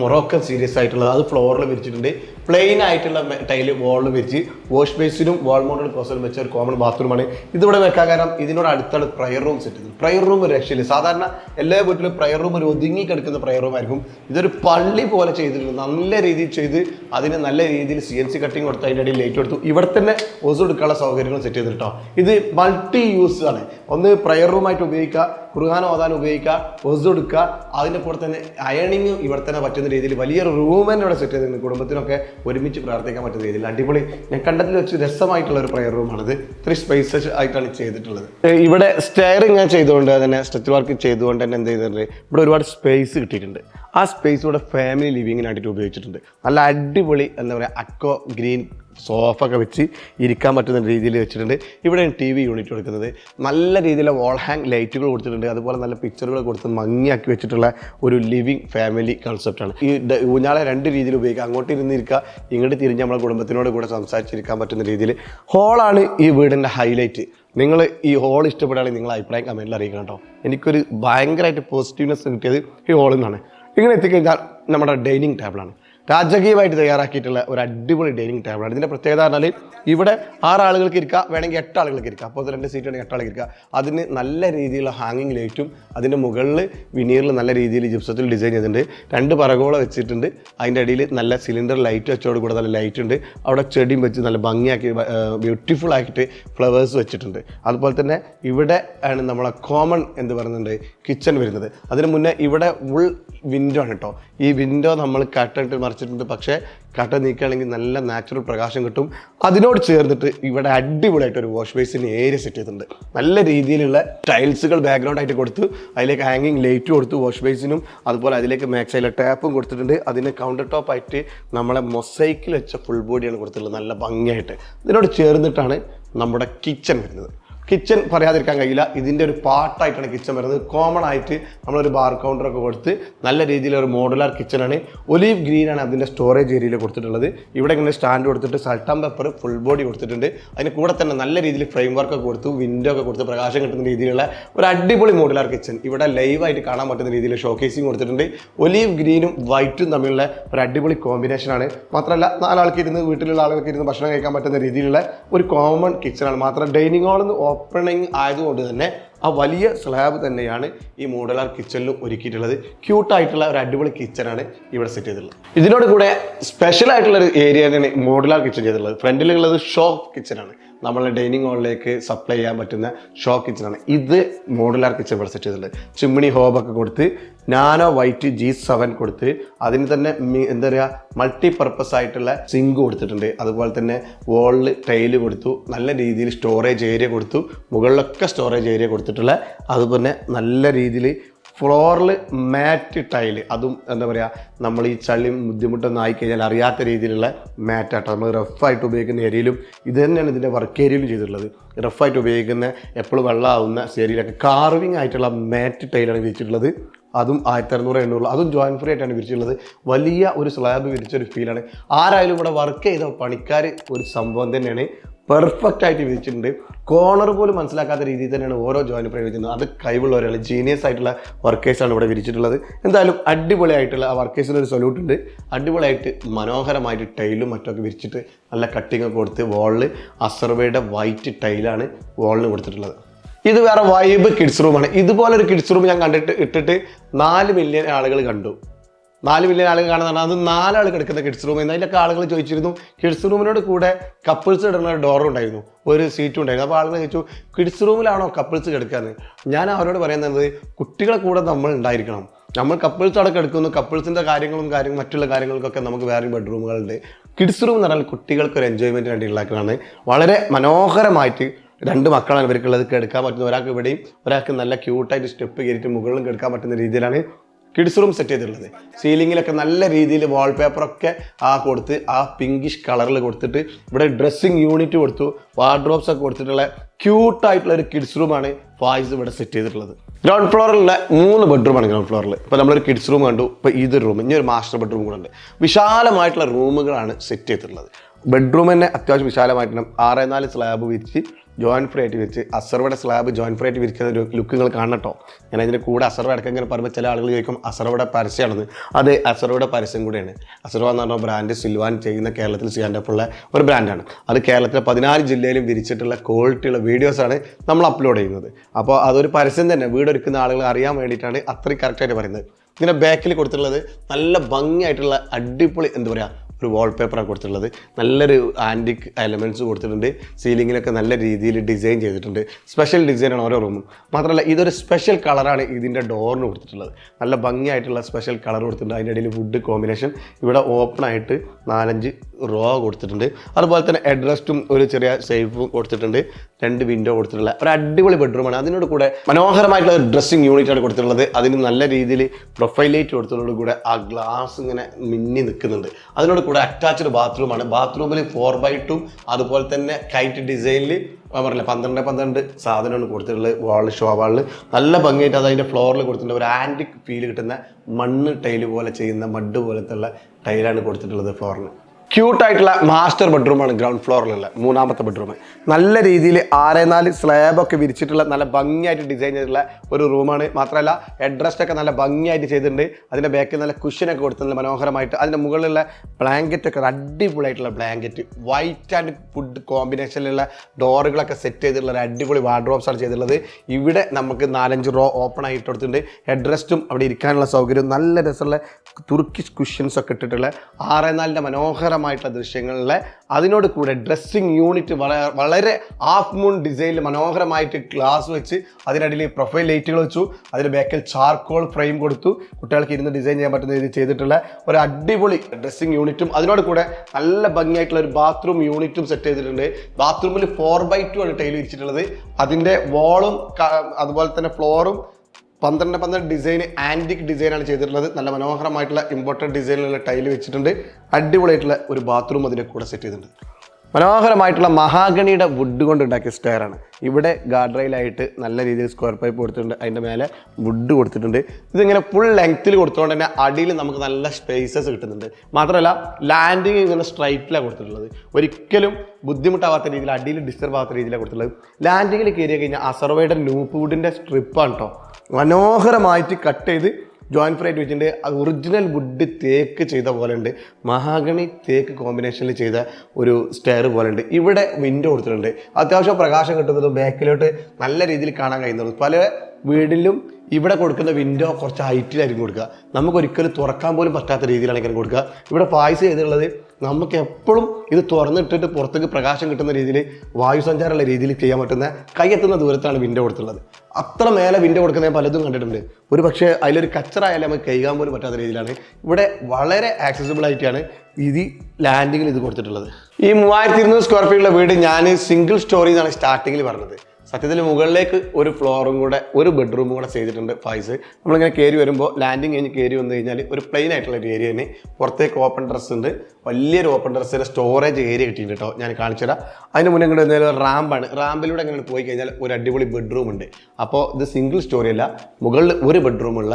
മൊറോക്കൻ സീരിയസ് ആയിട്ടുള്ളത്. അത് ഫ്ലോറിൽ വിരിച്ചിട്ടുണ്ട്. പ്ലെയിൻ ആയിട്ടുള്ള ടൈൽ വാളിൽ വിരിച്ച് വാഷ് ബേസിനും വാൾ മോഡൽ കോസലും വെച്ച ഒരു കോമൺ ബാത്റൂമാണ് ഇതിവിടെ വെക്കാൻ കാരണം ഇതിനോട് അടുത്താണ് പ്രയർ റൂം സെറ്റ് ചെയ്തത്. പ്രയർ റൂം ഒരു രക്ഷയില്ല. സാധാരണ എല്ലാ വീട്ടിലും പ്രയർ റൂം ഒരു ഒതുങ്ങി കിടക്കുന്ന പ്രയർ റൂം ആയിരിക്കും. ഇതൊരു പള്ളി പോലെ ചെയ്തിട്ടുണ്ട്. നല്ല രീതിയിൽ ചെയ്ത് അതിന് നല്ല രീതിയിൽ സി എൻ സി കട്ടിങ് കൊടുത്ത് അതിന്റെ ഇടയിൽ ലൈറ്റ് കൊടുത്തു. ഇവിടെ തന്നെ ഓസ് എടുക്കാനുള്ള സൗകര്യങ്ങൾ സെറ്റ് ചെയ്തിട്ടോ ഇത് മൾട്ടി യൂസ് ആണ്. ഒന്ന് പ്രയർ റൂമായിട്ട് ഉപയോഗിക്കുക ഖുർആൻ ഓതാൻ ഉപയോഗിക്കുക ഒസ് എടുക്കുക അതിന്റെ കൂടെ തന്നെ അയണിങ് ഇവിടെ തന്നെ പറ്റുന്ന രീതിയിൽ വലിയൊരു റൂം തന്നെ ഇവിടെ സെറ്റ് ചെയ്തിട്ടുണ്ട്. കുടുംബത്തിനൊക്കെ ഒരുമിച്ച് പ്രാർത്ഥിക്കാൻ പറ്റുന്ന രീതിയിൽ. അടിപൊളി. ഞാൻ കണ്ടതിൽ വെച്ച് രസമായിട്ടുള്ള ഒരു പ്രയർ റൂമാണിത് ഇത്ര സ്പേസ് ആയിട്ടാണ് ചെയ്തിട്ടുള്ളത്. ഇവിടെ സ്റ്റെയറിങ് ഞാൻ ചെയ്തുകൊണ്ട് തന്നെ സ്ട്രെച്ച് വർക്ക് ചെയ്തുകൊണ്ട് തന്നെ എന്ത് ചെയ്തിട്ടുണ്ട്? ഇവിടെ ഒരുപാട് സ്പേസ് കിട്ടിയിട്ടുണ്ട്. ആ സ്പേസ് ഇവിടെ ഫാമിലി ലിവിങ്ങിനായിട്ട് ഉപയോഗിച്ചിട്ടുണ്ട്. നല്ല അടിപൊളി എന്താ പറയുക അക്കോ ഗ്രീൻ സോഫ ഒക്കെ വെച്ച് ഇരിക്കാൻ പറ്റുന്ന രീതിയിൽ വെച്ചിട്ടുണ്ട്. ഇവിടെ ടി വി യൂണിറ്റ് കൊടുക്കുന്നത്. നല്ല രീതിയിലെ വാൾ ഹാങ് ലൈറ്റുകൾ കൊടുത്തിട്ടുണ്ട്. അതുപോലെ നല്ല പിക്ചറുകൾ കൊടുത്ത് മങ്ങിയാക്കി വെച്ചിട്ടുള്ള ഒരു ലിവിങ് ഫാമിലി കൺസെപ്റ്റാണ് ഈ ഊഞ്ഞാളെ രണ്ട് രീതിയിൽ ഉപയോഗിക്കുക അങ്ങോട്ട് ഇരുന്നിരിക്കുക ഇങ്ങോട്ട് തിരിഞ്ഞ് നമ്മളെ കുടുംബത്തിനോട് കൂടെ സംസാരിച്ചിരിക്കാൻ പറ്റുന്ന രീതിയിൽ. ഹോളാണ് ഈ വീടിന്റെ ഹൈലൈറ്റ് നിങ്ങൾ ഈ ഹോൾ ഇഷ്ടപ്പെടുകയാണെങ്കിൽ നിങ്ങൾ അഭിപ്രായം കമന്റിൽ അറിയിക്കണം കേട്ടോ. എനിക്കൊരു ഭയങ്കരമായിട്ട് പോസിറ്റീവ്നെസ് കിട്ടിയത് ഈ ഹോളിൽ നിന്നാണ്. ഇങ്ങനെ എത്തിക്കഴിഞ്ഞാൽ നമ്മുടെ ഡൈനിങ് ടേബിളാണ് രാജകീയമായിട്ട് തയ്യാറാക്കിയിട്ടുള്ള ഒരു അടിപൊളി ഡൈനിങ് ടേബിളാണ് ഇതിന്റെ പ്രത്യേകത പറഞ്ഞാൽ ഇവിടെ ആറ് ആളുകൾക്ക് ഇരിക്കുക വേണമെങ്കിൽ എട്ട് ആളുകൾക്ക് ഇരിക്കുക അപ്പോൾ രണ്ട് സീറ്റ് വേണമെങ്കിൽ എട്ട് ആളുകൾക്ക് ഇരിക്കുക അതിന് നല്ല രീതിയിലുള്ള ഹാങ്ങിങ് ലൈറ്റും അതിന്റെ മുകളിൽ വിനീറിൽ നല്ല രീതിയിൽ ജിപ്സത്തിൽ ഡിസൈൻ ചെയ്തിട്ടുണ്ട്. രണ്ട് പറകോള വെച്ചിട്ടുണ്ട്. അതിന്റെ അടിയിൽ നല്ല സിലിണ്ടർ ലൈറ്റ് വെച്ചോട് കൂടെ നല്ല ലൈറ്റ് ഉണ്ട്. അവിടെ ചെടിയും വെച്ച് നല്ല ഭംഗിയാക്കി ബ്യൂട്ടിഫുൾ ആക്കിയിട്ട് ഫ്ലവേഴ്സ് വെച്ചിട്ടുണ്ട്. അതുപോലെ തന്നെ ഇവിടെ ആണ് നമ്മളെ കോമൺ എന്ന് പറയുന്നുണ്ട്? കിച്ചൺ വരുന്നത്. അതിന് മുന്നേ ഇവിടെ ഉൾ വിൻഡോ ആണ് കേട്ടോ ഈ വിൻഡോ നമ്മൾ കട്ടിട്ട് മറിച്ചിട്ടുണ്ട്. പക്ഷേ കട്ട നീക്കുകയാണെങ്കിൽ നല്ല നാച്ചുറൽ പ്രകാശം കിട്ടും. അതിനോട് ചേർന്നിട്ട് ഇവിടെ അടിപൊളിയായിട്ട് ഒരു വാഷ് ബേസിന് ഏരിയ സെറ്റ് ചെയ്തിട്ടുണ്ട്. നല്ല രീതിയിലുള്ള ടൈൽസുകൾ ബാക്ക്ഗ്രൗണ്ട് ആയിട്ട് കൊടുത്തു അതിലേക്ക് ഹാങ്ങിങ് ലൈറ്റ് കൊടുത്തു വാഷ് ബേസിനും അതുപോലെ അതിലേക്ക് മാക്സൈലെ ടാപ്പും കൊടുത്തിട്ടുണ്ട്. അതിന് കൗണ്ടർ ടോപ്പ് ആയിട്ട് നമ്മളെ മൊസൈക്കിൽ വെച്ച ഫുൾ ബോഡിയാണ് കൊടുത്തിട്ടുള്ളത്. നല്ല ഭംഗിയായിട്ട്. ഇതിനോട് ചേർന്നിട്ടാണ് നമ്മുടെ കിച്ചൺ വരുന്നത്. കിച്ചൺ പറയാതിരിക്കാൻ കഴിയില്ല. ഇതിന്റെ ഒരു പാർട്ടായിട്ടാണ് കിച്ചൺ വരുന്നത്. കോമൺ ആയിട്ട് നമ്മളൊരു ബാർ കൗണ്ടറൊക്കെ കൊടുത്ത് നല്ല രീതിയിൽ ഒരു മോഡുലാർ കിച്ചണാണ് ഒലീവ് ഗ്രീനാണ് അതിന്റെ സ്റ്റോറേജ് ഏരിയയിൽ കൊടുത്തിട്ടുള്ളത്. ഇവിടെ ഇങ്ങനെ സ്റ്റാൻഡ് കൊടുത്തിട്ട് സൾട്ടാൻ പേപ്പർ ഫുൾ ബോഡി കൊടുത്തിട്ടുണ്ട്. അതിന് കൂടെ തന്നെ നല്ല രീതിയിൽ ഫ്രെയിം വർക്ക് ഒക്കെ കൊടുത്തു വിൻഡോ ഒക്കെ കൊടുത്ത് പ്രകാശം കിട്ടുന്ന രീതിയിലുള്ള ഒരു അടിപൊളി മോഡുലാർ കിച്ചൺ ഇവിടെ ലൈവായിട്ട് കാണാൻ പറ്റുന്ന രീതിയിൽ ഷോക്കേസിങ് കൊടുത്തിട്ടുണ്ട്. ഒലീവ് ഗ്രീനും വൈറ്റും തമ്മിലുള്ള ഒരു അടിപൊളി കോമ്പിനേഷനാണ് മാത്രമല്ല നാലാൾക്ക് ഇരുന്ന് വീട്ടിലുള്ള ആളുകൾക്ക് ഇരുന്ന് ഭക്ഷണം കഴിക്കാൻ പറ്റുന്ന രീതിയിലുള്ള ഒരു കോമൺ കിച്ചണാണ് മാത്രം ഡൈനിങ് ഹാളിൽ നിന്ന് ഓപ്പണിങ് ആയതുകൊണ്ട് തന്നെ ആ വലിയ സ്ലാബ് തന്നെയാണ് ഈ മോഡലാർ കിച്ചണിലും ഒരുക്കിയിട്ടുള്ളത്. ക്യൂട്ടായിട്ടുള്ള ഒരു അടിപൊളി കിച്ചണാണ് ഇവിടെ സെറ്റ് ചെയ്തിട്ടുള്ളത്. ഇതിനോട് കൂടെ സ്പെഷ്യൽ ആയിട്ടുള്ള ഒരു ഏരിയ തന്നെയാണ് മോഡലാർ കിച്ചൺ ചെയ്തിട്ടുള്ളത് ഫ്രണ്ടിലുള്ളത് ഷോപ്പ് കിച്ചണാണ് നമ്മളെ ഡൈനിങ് ഹാളിലേക്ക് സപ്ലൈ ചെയ്യാൻ പറ്റുന്ന ഷോ കിച്ചണാണ് ഇത് മോഡുലാർ കിച്ചൺ ഇവിടെ സെറ്റ് ചെയ്തിട്ടുണ്ട്. ചിമ്മിണി ഹോബൊക്കെ കൊടുത്ത് നാനോ വൈറ്റ് ജി സെവൻ കൊടുത്ത് അതിന് തന്നെ എന്താ പറയുക മൾട്ടി പർപ്പസ് ആയിട്ടുള്ള സിങ്ക് കൊടുത്തിട്ടുണ്ട്. അതുപോലെ തന്നെ വോളിൽ ടൈൽ കൊടുത്തു നല്ല രീതിയിൽ സ്റ്റോറേജ് ഏരിയ കൊടുത്തു മുകളിലൊക്കെ സ്റ്റോറേജ് ഏരിയ കൊടുത്തിട്ടുള്ള അതുപോലെ നല്ല രീതിയിൽ ഫ്ലോറിൽ മാറ്റ് ടൈൽ അതും എന്താ പറയുക നമ്മൾ ഈ ചളിയും ബുദ്ധിമുട്ടൊന്നും ആയിക്കഴിഞ്ഞാൽ അറിയാത്ത രീതിയിലുള്ള മാറ്റാട്ടോ നമ്മൾ റഫായിട്ട് ഉപയോഗിക്കുന്ന ഏരിയയിലും ഇത് തന്നെയാണ് ഇതിന്റെ വർക്ക് ഏരിയയിലും ചെയ്തിട്ടുള്ളത്. റഫായിട്ട് ഉപയോഗിക്കുന്ന എപ്പോഴും വെള്ളമാവുന്ന ഏരിയയിലൊക്കെ കാർവിങ് ആയിട്ടുള്ള മാറ്റ് ടൈലാണ് വിരിച്ചിട്ടുള്ളത്. അതും ആയിരത്തി അറുന്നൂറ് എണ്ണൂറ് അതും ജോയിൻ ഫ്രീ ആയിട്ടാണ് വിരിച്ചിട്ടുള്ളത്. വലിയ ഒരു സ്ലാബ് വിരിച്ചൊരു ഫീലാണ് ആരായാലും ഇവിടെ വർക്ക് ചെയ്ത പണിക്കാർ ഒരു സംഭവം തന്നെയാണ്. പെർഫെക്റ്റ് ആയിട്ട് വിരിച്ചിട്ടുണ്ട് കോർണർ പോലും മനസ്സിലാക്കാത്ത രീതിയിൽ തന്നെയാണ് ഓരോ ജോയിൻ പ്രയോഗിക്കുന്നത്. അത് കഴിവുള്ളവരാണ്. ജീനിയസ് ആയിട്ടുള്ള വർക്കേഴ്സാണ് ഇവിടെ വിരിച്ചിട്ടുള്ളത് എന്തായാലും അടിപൊളിയായിട്ടുള്ള ആ വർക്കേഴ്സിന് ഒരു സൊല്യൂട്ട് ഉണ്ട്. അടിപൊളിയായിട്ട് മനോഹരമായിട്ട് ടൈലും മറ്റൊക്കെ വിരിച്ചിട്ട് നല്ല കട്ടിങ് ഒക്കെ കൊടുത്ത് വാളിൽ അസർവയുടെ വൈറ്റ് ടൈലാണ് വാളിന് കൊടുത്തിട്ടുള്ളത്. ഇത് വേറെ വൈബ് കിഡ്സ് റൂമാണ് ഇതുപോലൊരു കിഡ്സ് റൂം ഞാൻ കണ്ടിട്ട് ഇട്ടിട്ട് നാല് മില്യൺ ആളുകൾ കണ്ടു. നാല് മില്യൺ ആളുകൾ കാണുന്നതാണ്. അത് നാലാൾ കിടക്കുന്ന കിഡ്സ് റൂം എന്ന് അതിലൊക്കെ ആളുകൾ ചോദിച്ചിരുന്നു. കിഡ്സ് റൂമിനോട് കൂടെ കപ്പിൾസ് ഇടുന്ന ഒരു ഡോറും ഉണ്ടായിരുന്നു. ഒരു സീറ്റും ഉണ്ടായിരുന്നു. അപ്പോൾ ആളുകൾ ചോദിച്ചു കിഡ്സ് റൂമിലാണോ കപ്പിൾസ് കിടക്കാന്ന്? ഞാൻ അവരോട് പറയുന്നത് കുട്ടികളെ കൂടെ നമ്മൾ ഉണ്ടായിരിക്കണം. നമ്മൾ കപ്പിൾസ് അവിടെ കിടക്കുന്നു. കപ്പിൾസിന്റെ കാര്യങ്ങളും കാര്യങ്ങളും മറ്റുള്ള കാര്യങ്ങൾക്കൊക്കെ നമുക്ക് വേറെ ബെഡ്റൂമുകളുണ്ട് കിഡ്സ് റൂം എന്ന് പറഞ്ഞാൽ കുട്ടികൾക്ക് ഒരു എൻജോയ്മെന്റ് വേണ്ടി ഉണ്ടാക്കുന്നതാണ്. വളരെ മനോഹരമായിട്ട് രണ്ട് മക്കളാണ് ഇവർക്കുള്ളത്. കിടക്കാൻ പറ്റുന്ന ഒരാൾക്ക് ഇവിടെയും ഒരാൾക്ക് നല്ല ക്യൂട്ടായിട്ട് സ്റ്റെപ്പ് കയറിയിട്ട് മുകളിലും കിടക്കാൻ പറ്റുന്ന രീതിയിലാണ് കിഡ്സ് റൂം സെറ്റ് ചെയ്തിട്ടുള്ളത്. സീലിങ്ങിലൊക്കെ നല്ല രീതിയിൽ വാൾപേപ്പറൊക്കെ ആ കൊടുത്ത് ആ പിങ്കിഷ് കളറിൽ കൊടുത്തിട്ട് ഇവിടെ ഡ്രസ്സിങ് യൂണിറ്റ് കൊടുത്തു വാർഡ്രോബ്സ് ഒക്കെ കൊടുത്തിട്ടുള്ള ക്യൂട്ടായിട്ടുള്ള ഒരു കിഡ്സ് റൂമാണ് ഫായ്സ് ഇവിടെ സെറ്റ് ചെയ്തിട്ടുള്ളത്. ഗ്രൗണ്ട് ഫ്ലോറിലുള്ള മൂന്ന് ബെഡ്റൂമാണ് ഗ്രൗണ്ട് ഫ്ലോറിൽ ഇപ്പോൾ നമ്മളൊരു കിഡ്സ് റൂം കണ്ടു ഇപ്പോൾ ഇതൊരു റൂം ഇനി ഒരു മാസ്റ്റർ ബെഡ്റൂം കൂടെ ഉണ്ട്. വിശാലമായിട്ടുള്ള റൂമുകളാണ് സെറ്റ് ചെയ്തിട്ടുള്ളത്. ബെഡ്റൂം തന്നെ അത്യാവശ്യം വിശാലമായിട്ട് ആറേ നാല് സ്ലാബ് വിരിച്ച് ജോയിൻ ഫ്രീ ആയിട്ട് വിരിച്ച് അസർവയുടെ സ്ലാബ് ജോയിൻ ഫ്രീ ആയിട്ട് വിരിക്കുന്ന ഒരു ലുക്ക് നിങ്ങൾ കാണട്ടോ ഞാൻ അതിന്റെ കൂടെ അസർവ അടക്കം ഇങ്ങനെ പറയുമ്പോൾ ചില ആളുകൾ ചോദിക്കും അസർവയുടെ പരസ്യമാണെന്ന്. അത് അസർവയുടെ പരസ്യം കൂടെയാണ്. അസർവ എന്ന് പറഞ്ഞ ബ്രാൻഡ് സിൽവാൻ ചെയ്യുന്ന കേരളത്തിൽ ചെയ്യാന്റെപ്പുള്ള ഒരു ബ്രാൻഡാണ് അത് കേരളത്തിലെ പതിനാല് ജില്ലയിലും വിരിച്ചിട്ടുള്ള ക്വാളിറ്റിയുള്ള വീഡിയോസാണ് നമ്മൾ അപ്ലോഡ് ചെയ്യുന്നത്. അപ്പോൾ അതൊരു പരസ്യം തന്നെ. വീടൊരുക്കുന്ന ആളുകൾ അറിയാൻ വേണ്ടിയിട്ടാണ് അത്രയും കറക്റ്റായിട്ട് പറയുന്നത്. ഇതിന്റെ ബാക്കിൽ കൊടുത്തിട്ടുള്ളത് നല്ല ഭംഗിയായിട്ടുള്ള അടിപൊളി എന്താ പറയുക ഒരു വാൾപേപ്പറാണ് കൊടുത്തിട്ടുള്ളത്. നല്ലൊരു ആന്റിക് എലമെന്റ്സ് കൊടുത്തിട്ടുണ്ട്. സീലിങ്ങിലൊക്കെ നല്ല രീതിയിൽ ഡിസൈൻ ചെയ്തിട്ടുണ്ട്. സ്പെഷ്യൽ ഡിസൈനാണ് ഓരോ റൂമും മാത്രമല്ല ഇതൊരു സ്പെഷ്യൽ കളറാണ് ഇതിന്റെ ഡോറിന് കൊടുത്തിട്ടുള്ളത്. നല്ല ഭംഗിയായിട്ടുള്ള സ്പെഷ്യൽ കളർ കൊടുത്തിട്ടുണ്ട്. അതിന്റെ ഇടയിൽ വുഡ് കോമ്പിനേഷൻ ഇവിടെ ഓപ്പൺ ആയിട്ട് നാലഞ്ച് റോ കൊടുത്തിട്ടുണ്ട്. അതുപോലെ തന്നെ എഡ്രസ്റ്റും ഒരു ചെറിയ സേഫും കൊടുത്തിട്ടുണ്ട്. രണ്ട് വിൻഡോ കൊടുത്തിട്ടുള്ള ഒരു അടിപൊളി ബെഡ്റൂമാണ് അതിനോട് കൂടെ മനോഹരമായിട്ടുള്ള ഒരു ഡ്രസ്സിങ് യൂണിറ്റ് ആണ് കൊടുത്തിട്ടുള്ളത്. അതിന് നല്ല രീതിയിൽ പ്രൊഫൈലൈറ്റ് കൊടുത്തതോട് കൂടെ ആ ഗ്ലാസ് ഇങ്ങനെ മിന്നി നിൽക്കുന്നുണ്ട്. അതിനോട് കൂടെ അറ്റാച്ച്ഡ് ബാത്റൂമാണ് ബാത്റൂമിൽ ഫോർ ബൈ ടു അതുപോലെ തന്നെ കൈറ്റ് ഡിസൈനിൽ പറഞ്ഞില്ല പന്ത്രണ്ട് പന്ത്രണ്ട് സാധനമാണ് കൊടുത്തിട്ടുള്ളത് വാളിൽ ഷോ വാളിൽ നല്ല ഭംഗിയായിട്ട് അത് അതിന്റെ ഫ്ലോറിൽ കൊടുത്തിട്ടുണ്ട്. ഒരു ആന്റിക് ഫീൽ കിട്ടുന്ന മണ്ണ് ടൈൽ പോലെ ചെയ്യുന്ന മഡ് പോലത്തെ ഉള്ള ടൈലാണ് കൊടുത്തിട്ടുള്ളത് ഫ്ലോറിന് ക്യൂട്ടായിട്ടുള്ള മാസ്റ്റർ ബെഡ്റൂമാണ് ഗ്രൗണ്ട് ഫ്ലോറിലുള്ള മൂന്നാമത്തെ ബെഡ്റൂം നല്ല രീതിയിൽ ആറേ നാല് സ്ലാബൊക്കെ വിരിച്ചിട്ടുള്ള നല്ല ഭംഗിയായിട്ട് ഡിസൈൻ ചെയ്തിട്ടുള്ള ഒരു റൂമാണ് മാത്രമല്ല ഹെഡ്രസ്റ്റ് ഒക്കെ നല്ല ഭംഗിയായിട്ട് ചെയ്തിട്ടുണ്ട്. അതിന്റെ ബാക്കിൽ നല്ല കുഷനൊക്കെ കൊടുത്തിട്ടുണ്ട് മനോഹരമായിട്ട്. അതിന്റെ മുകളിലുള്ള ബ്ലാങ്കറ്റ് ഒക്കെ അടിപൊളി അടിപൊളിയായിട്ടുള്ള ബ്ലാങ്കറ്റ് വൈറ്റ് ആൻഡ് ഫുഡ് കോമ്പിനേഷനിലുള്ള ഡോറുകളൊക്കെ സെറ്റ് ചെയ്തിട്ടുള്ള ഒരു അടിപൊളി വാർഡ്രോബ്സ് ആണ് ചെയ്തിട്ടുള്ളത്. ഇവിടെ നമുക്ക് നാലഞ്ച് റോ ഓപ്പൺ ആയിട്ട് കൊടുത്തിട്ടുണ്ട്. ഹെഡ്രസ്റ്റും അവിടെ ഇരിക്കാനുള്ള സൗകര്യവും നല്ല രസമുള്ള തുർക്കിഷ് കുഷ്യൻസ് ഒക്കെ ഇട്ടിട്ടുള്ള ആറേ നാലിന്റെ മനോഹരമായിട്ടുള്ള ദൃശ്യങ്ങളിലെ അതിനോട് കൂടെ ഡ്രസ്സിങ് യൂണിറ്റ് വളരെ വളരെ ഹാഫ് മൂൺ ഡിസൈനിൽ മനോഹരമായിട്ട് ഗ്ലാസ് വെച്ച് അതിനിടയിൽ പ്രൊഫൈൽ ലൈറ്റുകൾ വെച്ചു. അതിന് ബാക്കിൽ ചാർക്കോൾ ഫ്രെയിം കൊടുത്തു. കുട്ടികൾക്ക് ഇരുന്ന് ഡിസൈൻ ചെയ്യാൻ പറ്റുന്ന രീതിയിൽ ചെയ്തിട്ടുള്ള ഒരു അടിപൊളി ഡ്രസ്സിങ് യൂണിറ്റും അതിനോട് കൂടെ നല്ല ഭംഗിയായിട്ടുള്ള ഒരു ബാത്റൂം യൂണിറ്റും സെറ്റ് ചെയ്തിട്ടുണ്ട്. ബാത്റൂമിൽ ഫോർ ബൈ ടു ആണ് ടൈൽ വിരിച്ചിട്ടുള്ളത് അതിന്റെ വാളും അതുപോലെ തന്നെ ഫ്ലോറും പന്ത്രണ്ട് പന്ത്രണ്ട് ഡിസൈൻ ആന്റിക് ഡിസൈനാണ് ചെയ്തിട്ടുള്ളത്. നല്ല മനോഹരമായിട്ടുള്ള ഇമ്പോർട്ടന്റ് ഡിസൈനിലുള്ള ടൈൽ വെച്ചിട്ടുണ്ട്. അടിപൊളിയായിട്ടുള്ള ഒരു ബാത്റൂം അതിന്റെ കൂടെ സെറ്റ് ചെയ്തിട്ടുണ്ട്. മനോഹരമായിട്ടുള്ള മഹാഗണിയുടെ വുഡ് കൊണ്ട് ഉണ്ടാക്കിയ സ്റ്റെയർ ആണ്. ഇവിടെ ഗാർഡ് റെയിലായിട്ട് നല്ല രീതിയിൽ സ്ക്വയർ പൈപ്പ് കൊടുത്തിട്ടുണ്ട്. അതിന്റെ മേലെ വുഡ് കൊടുത്തിട്ടുണ്ട്. ഇതിങ്ങനെ ഫുൾ ലെങ്ത്തിൽ കൊടുത്തുകൊണ്ട് തന്നെ അടിയിൽ നമുക്ക് നല്ല സ്പേസസ് കിട്ടുന്നുണ്ട്. മാത്രമല്ല ലാൻഡിങ് ഇങ്ങനെ സ്ട്രൈറ്റിലാണ് കൊടുത്തിട്ടുള്ളത്. ഒരിക്കലും ബുദ്ധിമുട്ടാവാത്ത രീതിയിൽ അടിയിൽ ഡിസ്റ്റർബ് ആവാത്ത രീതിയിലാണ് കൊടുത്തിട്ടുള്ളത്. ലാൻഡിങ്ങിൽ കയറി കഴിഞ്ഞാൽ അസർവയുടെ നൂപ്പ് വുഡിന്റെ സ്ട്രിപ്പാണ് കേട്ടോ മനോഹരമായിട്ട് കട്ട് ചെയ്ത് ജോയിൻ ഫ്രൈറ്റ് വെച്ചിട്ടുണ്ട് അത് ഒറിജിനൽ വുഡ് തേക്ക് ചെയ്ത പോലെ ഉണ്ട് മഹാഗണി തേക്ക് കോമ്പിനേഷനിൽ ചെയ്ത ഒരു സ്റ്റെയർ പോലെ ഉണ്ട് ഇവിടെ വിൻഡോ കൊടുത്തിട്ടുണ്ട്. അത്യാവശ്യം പ്രകാശം കിട്ടുന്നതും ബാക്കിലോട്ട് നല്ല രീതിയിൽ കാണാൻ കഴിയുന്നത്. പല വീടിലും ഇവിടെ കൊടുക്കുന്ന വിൻഡോ കുറച്ച് ഹൈറ്റിലായിരിക്കും കൊടുക്കുക. നമുക്ക് ഒരിക്കലും തുറക്കാൻ പോലും പറ്റാത്ത രീതിയിലാണ് ഇങ്ങനെ കൊടുക്കുക. ഇവിടെ പായസം ചെയ്തിട്ടുള്ളത് നമുക്ക് എപ്പോഴും ഇത് തുറന്നിട്ടിട്ട് പുറത്തേക്ക് പ്രകാശം കിട്ടുന്ന രീതിയിൽ വായു സഞ്ചാരമുള്ള രീതിയിൽ ചെയ്യാൻ പറ്റുന്ന കൈയെത്തുന്ന ദൂരത്താണ് വിൻഡോ കൊടുത്തുള്ളത് അത്ര മേലെ വിൻഡോ കൊടുക്കുന്ന ഞാൻ പലതും കണ്ടിട്ടുണ്ട്. ഒരു പക്ഷേ അതിലൊരു കച്ചറായാലും നമുക്ക് കൈകാൻ പോലും പറ്റാത്ത രീതിയിലാണ്. ഇവിടെ വളരെ ആക്സസിബിൾ ആയിട്ടാണ് ഇത് ലാൻഡിങ്ങിൽ ഇത് കൊടുത്തിട്ടുള്ളത്. ഈ മൂവായിരത്തി ഇരുന്നൂറ് സ്ക്വയർ ഫീറ്റുള്ള വീട് ഞാൻ സിംഗിൾ സ്റ്റോറി എന്നാണ് സ്റ്റാർട്ടിങ്ങിൽ പറഞ്ഞത്. സത്യത്തിൽ മുകളിലേക്ക് ഒരു ഫ്ലോറും കൂടെ ഒരു ബെഡ്റൂമും കൂടെ ചെയ്തിട്ടുണ്ട് ഫൈസ്. നമ്മളിങ്ങനെ കയറി വരുമ്പോൾ ലാൻഡിങ് കഴിഞ്ഞ് കയറി വന്നു കഴിഞ്ഞാൽ ഒരു പ്ലെയിൻ ആയിട്ടുള്ള ഒരു ഏരിയ തന്നെ. പുറത്തേക്ക് ഓപ്പൺ ഡ്രസ് ഉണ്ട്. വലിയൊരു ഓപ്പൺ ഡ്രസ്സിന്റെ സ്റ്റോറേജ് ഏരിയ കിട്ടിയിട്ടുണ്ട് കേട്ടോ ഞാൻ കാണിച്ചു തരാം. അതിന് മുന്നേ ഇങ്ങോട്ട് എന്തെങ്കിലും റാമ്പാണ് റാമ്പിലൂടെ അങ്ങനെ പോയി കഴിഞ്ഞാൽ ഒരു അടിപൊളി ബെഡ്റൂം ഉണ്ട്. അപ്പോൾ ഇത് സിംഗിൾ സ്റ്റോറി അല്ല. മുകളിൽ ഒരു ബെഡ്റൂമുള്ള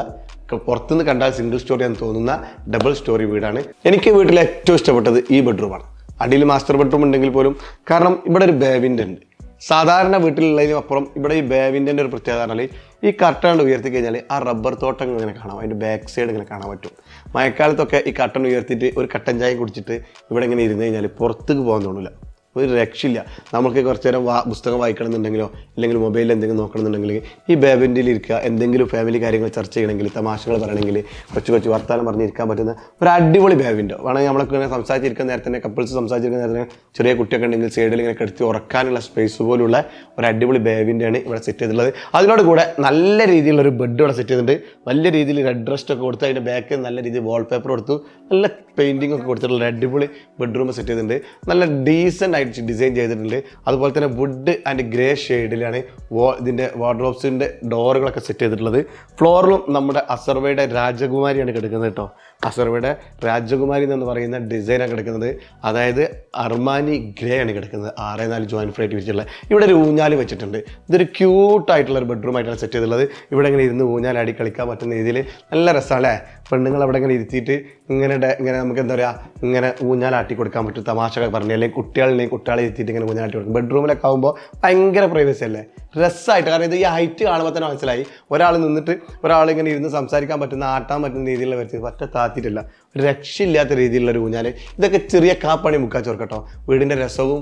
പുറത്തുനിന്ന് കണ്ടാൽ സിംഗിൾ സ്റ്റോറി എന്ന് തോന്നുന്ന ഡബിൾ സ്റ്റോറി വീടാണ്. എനിക്ക് വീട്ടിൽ ഏറ്റവും ഇഷ്ടപ്പെട്ടത് ഈ ബെഡ്റൂമാണ് അടിയിൽ മാസ്റ്റർ ബെഡ്റൂം ഉണ്ടെങ്കിൽ പോലും. കാരണം ഇവിടെ ഒരു ബേവിന്റെ ഉണ്ട്. സാധാരണ വീട്ടിലുള്ളതിനും അപ്പുറം ഇവിടെ ഈ ബേവിന്റെ ഒരു പ്രത്യേകത പറഞ്ഞാൽ ഈ കർട്ടൺ ഉയർത്തി കഴിഞ്ഞാൽ ആ റബ്ബർ തോട്ടങ്ങൾ ഇങ്ങനെ കാണാം. അതിന്റെ ബാക്ക് സൈഡ് ഇങ്ങനെ കാണാൻ പറ്റും. മഴക്കാലത്തൊക്കെ ഈ കർട്ടൺ ഉയർത്തിയിട്ട് ഒരു കട്ടൻ ചായ കുടിച്ചിട്ട് ഇവിടെ ഇങ്ങനെ ഇരുന്ന് കഴിഞ്ഞാൽ പുറത്തേക്ക് പോകാൻ തോന്നില്ല ഒരു രക്ഷയില്ല. നമുക്ക് കുറച്ച് നേരം വാ പുസ്തകം വായിക്കണമെന്നുണ്ടെങ്കിലോ അല്ലെങ്കിൽ മൊബൈലിൽ എന്തെങ്കിലും നോക്കണമെന്നുണ്ടെങ്കിൽ ഈ ബേബന്റിൽ ഇരിക്കുക എന്തെങ്കിലും ഫാമിലി കാര്യങ്ങൾ ചർച്ച ചെയ്യണമെങ്കിൽ തമാശകൾ പറയണമെങ്കിൽ കൊച്ചു കൊച്ചു വർത്താനം പറഞ്ഞിരിക്കാൻ പറ്റുന്ന ഒരു അടിപൊളി ബേബിന്റെ വേണമെങ്കിൽ നമ്മളൊക്കെ സംസാരിച്ചിരിക്കുന്ന നേരത്തെ കപ്പിൾസ് സംസാരിച്ചിരിക്കുന്ന നേരത്തെ ചെറിയ കുട്ടിയൊക്കെ ഉണ്ടെങ്കിൽ സൈഡിൽ ഇങ്ങനെ കിടത്തി ഉറക്കാനുള്ള സ്പേസ് പോലുള്ള ഒരു അടിപൊളി ബേബിന്റെയാണ് ഇവിടെ സെറ്റ് ചെയ്തിട്ടുള്ളത്. അതിനോട് കൂടെ നല്ല രീതിയിലുള്ള ഒരു ബെഡ് ഇവിടെ സെറ്റ് ചെയ്തിട്ടുണ്ട്. നല്ല രീതിയിൽ റെഡ് റെസ്റ്റ് ഒക്കെ കൊടുത്ത് അതിന്റെ ബാക്ക് നല്ല രീതിയിൽ വാൾ പേപ്പർ കൊടുത്തു. നല്ല പെയിന്റിംഗ് ഒക്കെ കൊടുത്തിട്ടുള്ള അടിപൊളി ബെഡ്റൂം സെറ്റ് ചെയ്തിട്ടുണ്ട്. നല്ല ഡീസന്റ് ആയിട്ട് ഡിസൈൻ ചെയ്തിട്ടുണ്ട്. അതുപോലെ തന്നെ വുഡ് ആൻഡ് ഗ്രേ ഷെയ്ഡിലാണ് വോ ഇതിന്റെ വാർഡ്രോബ്സിന്റെ ഡോറുകളൊക്കെ സെറ്റ് ചെയ്തിട്ടുള്ളത്. ഫ്ലോറിലും നമ്മുടെ അസർവയുടെ രാജകുമാരിയാണ് കിടക്കുന്നത് കേട്ടോ. അസർവയുടെ രാജകുമാരി എന്ന് പറയുന്ന ഡിസൈനാണ് കിടക്കുന്നത്. അതായത് അർമാനി ഗ്രേ ആണ് കിടക്കുന്നത്. ആറ് നാല് ജോയിൻ ഫ്ലൈറ്റ് വിരിച്ചിട്ടുള്ള ഇവിടെ ഒരു ഊഞ്ഞാൽ വെച്ചിട്ടുണ്ട്. ഇതൊരു ക്യൂട്ടായിട്ടുള്ള ഒരു ബെഡ്റൂം ആയിട്ടാണ് സെറ്റ് ചെയ്തിട്ടുള്ളത്. ഇവിടെ ഇങ്ങനെ ഇരുന്ന് ഊഞ്ഞാലാടി കളിക്കാൻ പറ്റുന്ന രീതിയിൽ നല്ല രസമാണ് പെണ്ണുങ്ങൾ അവിടെ ഇങ്ങനെ ഇരുത്തിയിട്ട് ഇങ്ങനെ ഇങ്ങനെ നമുക്ക് എന്താ പറയുക ഇങ്ങനെ ഊഞ്ഞാലാട്ടി കൊടുക്കാൻ പറ്റും തമാശകൾ പറഞ്ഞ് അല്ലെങ്കിൽ കുട്ടികളിനെയും കുട്ടികളെ എത്തിയിട്ട് ഇങ്ങനെ ഊഞ്ഞാലാട്ടി കൊടുക്കും. ബെഡ്റൂമിലൊക്കെ ആകുമ്പോൾ ഭയങ്കര പ്രൈവസി അല്ലേ? രസമായിട്ട് കാരണം ഇത് ഈ ഹൈറ്റ് കാണുമ്പോൾ തന്നെ മനസ്സിലായി. ഒരാൾ നിന്നിട്ട് ഒരാൾ ഇങ്ങനെ ഇരുന്ന് സംസാരിക്കാൻ പറ്റുന്ന ആട്ടാൻ പറ്റുന്ന രീതിയിലുള്ള വരുത്തി പറ്റ താത്തിട്ടില്ല. ഒരു രക്ഷയില്ലാത്ത രീതിയിലുള്ള ഒരു ഊഞ്ഞാൽ ഇതൊക്കെ ചെറിയ കാപ്പണി മുക്കാൽ ചോർക്കട്ടോ വീടിന്റെ രസവും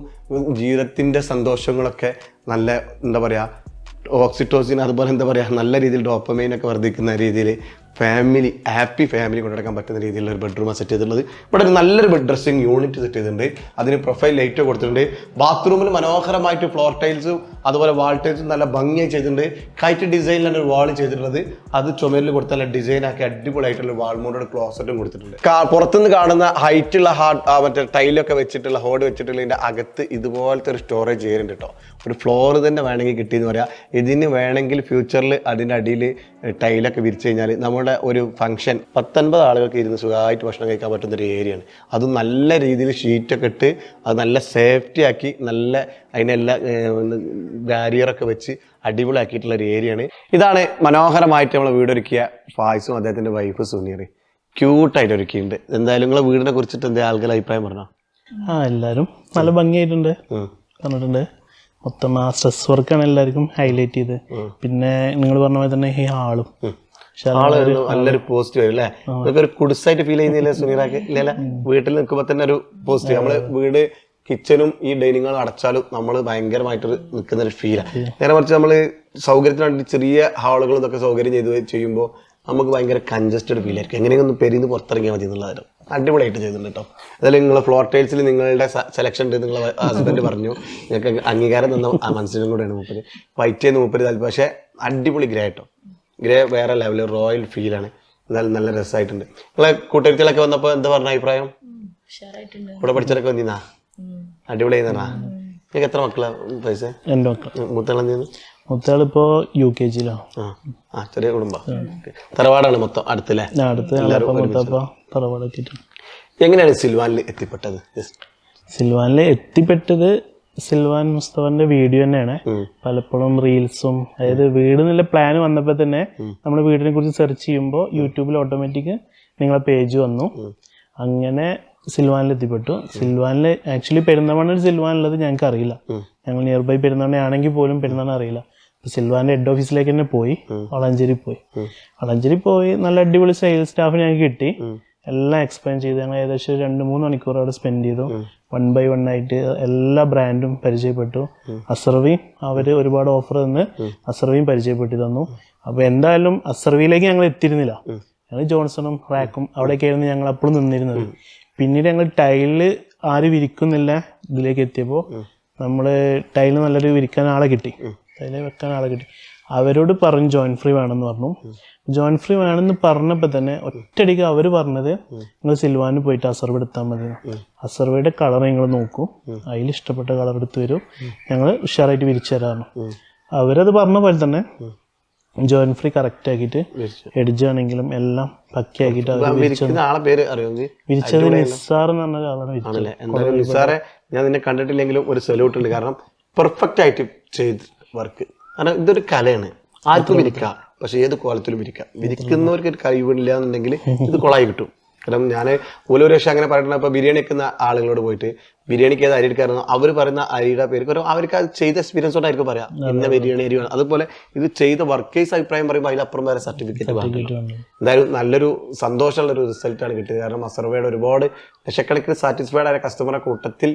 ജീവിതത്തിന്റെ സന്തോഷങ്ങളൊക്കെ നല്ല എന്താ പറയുക ഓക്സിറ്റോസിൻ അതുപോലെ എന്താ പറയുക നല്ല രീതിയിൽ ഡോപ്പമൈനൊക്കെ വർദ്ധിക്കുന്ന രീതിയിൽ ഫാമിലി ഹാപ്പി ഫാമിലി കൊണ്ടുനടക്കാൻ പറ്റുന്ന രീതിയിലുള്ള ഒരു ബെഡ്റൂമാണ് സെറ്റ് ചെയ്തിട്ടുള്ളത്. ഇവിടെ ഒരു നല്ലൊരു ബെഡ് ഡ്രസ്സിംഗ് യൂണിറ്റ് സെറ്റ് ചെയ്തിട്ടുണ്ട്. അതിന് പ്രൊഫൈൽ ലൈറ്റ് കൊടുത്തിട്ടുണ്ട്. ബാത്റൂമിൽ മനോഹരമായിട്ട് ഫ്ലോർ ടൈൽസും അതുപോലെ വാൾ ടൈൽസും നല്ല ഭംഗിയായി ചെയ്തിട്ടുണ്ട്. കൈറ്റ് ഡിസൈനിലാണ് ഒരു വാൾ ചെയ്തിട്ടുള്ളത്. അത് ചുമരിൽ കൊടുത്ത നല്ല ഡിസൈൻ ആക്കി അടിപൊളിയായിട്ടുള്ള വാൾ മോഡോട് ക്ലോസറ്റും കൊടുത്തിട്ടുണ്ട്. പുറത്തുനിന്ന് കാണുന്ന ഹൈറ്റുള്ള ഹാർഡ് മറ്റേ ടൈലൊക്കെ വെച്ചിട്ടുള്ള ഹോർഡ് വെച്ചിട്ടുള്ളതിന്റെ അകത്ത് ഇതുപോലത്തെ ഒരു സ്റ്റോറേജ് ചെയ്യുന്നുണ്ട് കേട്ടോ ഒരു ഫ്ലോർ തന്നെ വേണമെങ്കിൽ കിട്ടിയെന്ന് പറയാം. ഇതിന് വേണമെങ്കിൽ ഫ്യൂച്ചറിൽ അതിന്റെ അടിയിൽ ടൈലൊക്കെ വിരിച്ചു കഴിഞ്ഞാൽ നമ്മുടെ ഒരു ഫംഗ്ഷൻ പത്തൊൻപത് ആളുകൾക്ക് ഇരുന്ന് സുഖമായിട്ട് ഭക്ഷണം കഴിക്കാൻ പറ്റുന്ന ഒരു ഏരിയയാണ് അത് നല്ല രീതിയിൽ ഷീറ്റൊക്കെ ഇട്ട് അത് നല്ല സേഫ്റ്റി ആക്കി നല്ല അതിനെല്ലാം ബാരിയറൊക്കെ വെച്ച് അടിപൊളിയാക്കിയിട്ടുള്ള ഒരു ഏരിയയാണ് ഇതാണ് മനോഹരമായിട്ട് നമ്മൾ വീടൊരുക്കിയ ഫായ്സും അദ്ദേഹത്തിന്റെ വൈഫ് സുനീറി ക്യൂട്ടായിട്ട് ഒരുക്കിയിട്ടുണ്ട്. എന്തായാലും നിങ്ങളെ വീടിനെ കുറിച്ചിട്ട് എന്താ ആളുകളുടെ അഭിപ്രായം പറഞ്ഞോ? ആ എല്ലാവരും നല്ല ഭംഗിയായിട്ടുണ്ട്. പറഞ്ഞിട്ടുണ്ട് മൊത്തം ആ സ്ട്രെസ് വർക്കാണ് എല്ലാവർക്കും ഹൈലൈറ്റ് ചെയ്ത് പിന്നെ നിങ്ങൾ പറഞ്ഞ പോലെ തന്നെ ഈ ഹാളും. പക്ഷെ അത് ആൾ നല്ലൊരു പോസിറ്റീവ് വരും അല്ലേ? ഇതൊക്കെ ഒരു കുടിസായിട്ട് ഫീൽ ചെയ്യുന്നില്ല സുനീറാക്ക്? ഇല്ല വീട്ടിൽ നിൽക്കുമ്പോൾ തന്നെ ഒരു പോസിറ്റീവ് നമ്മൾ വീട് കിച്ചനും ഈ ഡൈനിങ് ഹാളും അടച്ചാലും നമ്മൾ ഭയങ്കരമായിട്ട് നിൽക്കുന്ന ഒരു ഫീലാണ് നേരെ മറിച്ച് നമ്മൾ സൗകര്യത്തിന് വേണ്ടി ചെറിയ ഹാളുകൾ ഇതൊക്കെ സൗകര്യം ചെയ്ത് ചെയ്യുമ്പോൾ നമുക്ക് ഭയങ്കര കൺജസ്റ്റഡ് ഫീൽ ആയിരിക്കും. എങ്ങനെയൊക്കെ ഒന്ന് പെരിന്ന് പുറത്തിറങ്ങിയാൽ മതി എന്നുള്ളതായിരുന്നു. അടിപൊളിയായിട്ട് ചെയ്തിട്ടുണ്ട് കേട്ടോ അതായത് നിങ്ങൾ ഫ്ലോർ ടൈൽസിൽ നിങ്ങളുടെ സെലക്ഷൻ ഉണ്ട് നിങ്ങളെ ഹസ്ബൻഡ് പറഞ്ഞു. നിങ്ങൾക്ക് അംഗീകാരം തന്ന ആ മനസ്സിനും കൂടെയാണ് മൂപ്പര്. വൈറ്റ് ചെയ്യുന്ന മൂപ്പര് താല്പര്യം പക്ഷേ അടിപൊളി ഗ്രേ ആയിട്ടോ ഗ്രേ വേറെ ലെവൽ റോയൽ ഫീലാണ് എന്നാലും നല്ല രസമായിട്ടുണ്ട് നിങ്ങളെ കൂട്ടുകാരികളൊക്കെ വന്നപ്പോൾ എന്താ പറഞ്ഞ അഭിപ്രായം? കൂടെ പഠിച്ചവരൊക്കെ വന്നിന്നാ? അടിപൊളി ചെയ്യുന്നതാ നിങ്ങൾക്ക് എത്ര മക്കളാ? പൈസ? എന്റെ മക്കൾ മൂത്തളം ചെയ്യുന്നു? മൂത്തയാളിപ്പോൾ യു കെ ജിയിലോ. ആ ചെറിയ കുടുംബം. തറവാടാണ് മൊത്തം അടുത്തല്ലേ? തറവാടൊക്കെ എങ്ങനെയാണ് സിൽവാനിൽ എത്തിപ്പെട്ടത്. സിൽവാനിൽ എത്തിപ്പെട്ടത് സിൽവാൻ മുസ്തഫന്റെ വീഡിയോ തന്നെയാണ്. പലപ്പോഴും റീൽസും അതായത് വീട് നല്ല പ്ലാൻ വന്നപ്പോൾ തന്നെ നമ്മൾ വീടിനെ കുറിച്ച് സെർച്ച് ചെയ്യുമ്പോൾ യൂട്യൂബിൽ ഓട്ടോമാറ്റിക് നിങ്ങളെ പേജ് വന്നു. അങ്ങനെ സിൽവാനിൽ എത്തിപ്പെട്ടു. സിൽവാനിൽ ആക്ച്വലി പെരുന്തമണ്ണ സിൽവാനുള്ളത് ഞങ്ങൾക്ക് അറിയില്ല. ഞങ്ങൾ നിയർ ബൈ പെരുന്തമണ്ണയാണെങ്കിൽ പോലും പെരുന്തമണ്ണ അറിയില്ല. സിൽവാന്റെ ഹെഡ് ഓഫീസിലേക്ക് തന്നെ പോയി. വളഞ്ചേരി പോയി. വളഞ്ചേരി പോയി നല്ല അടിപൊളി സെയിൽസ് സ്റ്റാഫ് ഞങ്ങൾക്ക് കിട്ടി. എല്ലാം എക്സ്പ്ലെയിൻ ചെയ്ത് ഞങ്ങൾ ഏകദേശം രണ്ട് മൂന്ന് മണിക്കൂർ അവിടെ സ്പെൻഡ് ചെയ്തു. വൺ ബൈ വൺ ആയിട്ട് എല്ലാ ബ്രാൻഡും പരിചയപ്പെട്ടു. അസർവി അവർ ഒരുപാട് ഓഫർ തന്ന് അസർവിയും പരിചയപ്പെട്ടു തന്നു. അപ്പോൾ എന്തായാലും അസർവിയിലേക്ക് ഞങ്ങൾ എത്തിയിരുന്നില്ല. ഞങ്ങൾ ജോൺസണും റാക്കും അവിടെയൊക്കെയായിരുന്നു ഞങ്ങൾ അപ്പോഴും നിന്നിരുന്നത്. പിന്നീട് ഞങ്ങൾ ടൈൽ ആര് വിരിക്കുന്നില്ല ഇതിലേക്ക് എത്തിയപ്പോൾ നമ്മൾ ടൈൽ നല്ലൊരു വിരിക്കാൻ ആളെ കിട്ടി. ടൈൽ വെക്കാൻ ആളെ കിട്ടി. അവരോട് പറഞ്ഞു ജോയിൻ ഫ്രീ വേണമെന്ന് പറഞ്ഞു. ജോയിൻ ഫ്രീ വേണമെന്ന് പറഞ്ഞപ്പോൾ തന്നെ ഒറ്റയടിക്ക് അവർ പറഞ്ഞത് നിങ്ങൾ സിൽവാനിൽ പോയിട്ട് അസർവ് എടുത്താൽ മതി. അസർവയുടെ കളർ നിങ്ങൾ നോക്കൂ. അതിൽ ഇഷ്ടപ്പെട്ട കളർ എടുത്ത് വരും. ഞങ്ങൾ ഉഷാറായിട്ട് വിരിച്ചു തരാറുണ്ട് അവരത് പറഞ്ഞ പോലെ തന്നെ ജോയിൻ ഫ്രീ കറക്റ്റ് ആക്കിയിട്ട് എഡിജ് ആണെങ്കിലും എല്ലാം പക്കയാക്കിയിട്ട് വിരിച്ചത് നിസ്സാർ എന്ന് പറഞ്ഞ ഒരാളാണ് ഞാൻ നിന്നെ കണ്ടിട്ടില്ലെങ്കിലും ഒരു സല്യൂട്ട് ഉണ്ട്. കാരണം പെർഫെക്റ്റ് ആയിട്ട് ചെയ്ത് വർക്ക് കാരണം ഇതൊരു കലയാണ്. ആർക്കും വിരിക്കാം. പക്ഷെ ഏത് കോലത്തിലും വിരിക്കാം. വിരിക്കുന്നവർക്ക് ഒരു കഴിവില്ല എന്നുണ്ടെങ്കിൽ ഇത് കൊളായി കിട്ടും. കാരണം ഞാൻ ഓരോ രക്ഷ അങ്ങനെ പറയണ ഇപ്പൊ ബിരിയാണി വെക്കുന്ന ആളുകളോട് പോയിട്ട് ബിരിയാണിക്ക് ഏത് അരി എടുക്കാറുണ്ടോ അവർ പറയുന്ന അരിയുടെ പേര് കാരണം അവർക്ക് അത് ചെയ്ത എക്സ്പീരിയൻസ് കൊണ്ടായിരിക്കും പറയാം. ഇന്ന ബിരിയാണി അരി വേണം. അതുപോലെ ഇത് ചെയ്ത വർക്കേഴ്സ് അഭിപ്രായം പറയുമ്പോൾ അതിലപ്പുറം വരെ സർട്ടിഫിക്കറ്റ് എന്തായാലും നല്ലൊരു സന്തോഷമുള്ള ഒരു റിസൾട്ടാണ് കിട്ടിയത്. കാരണം അസർവയുടെ ഒരുപാട് ലക്ഷക്കണക്കിന് സാറ്റിസ്ഫൈഡ് ആയ കസ്റ്റമറെ കൂട്ടത്തിൽ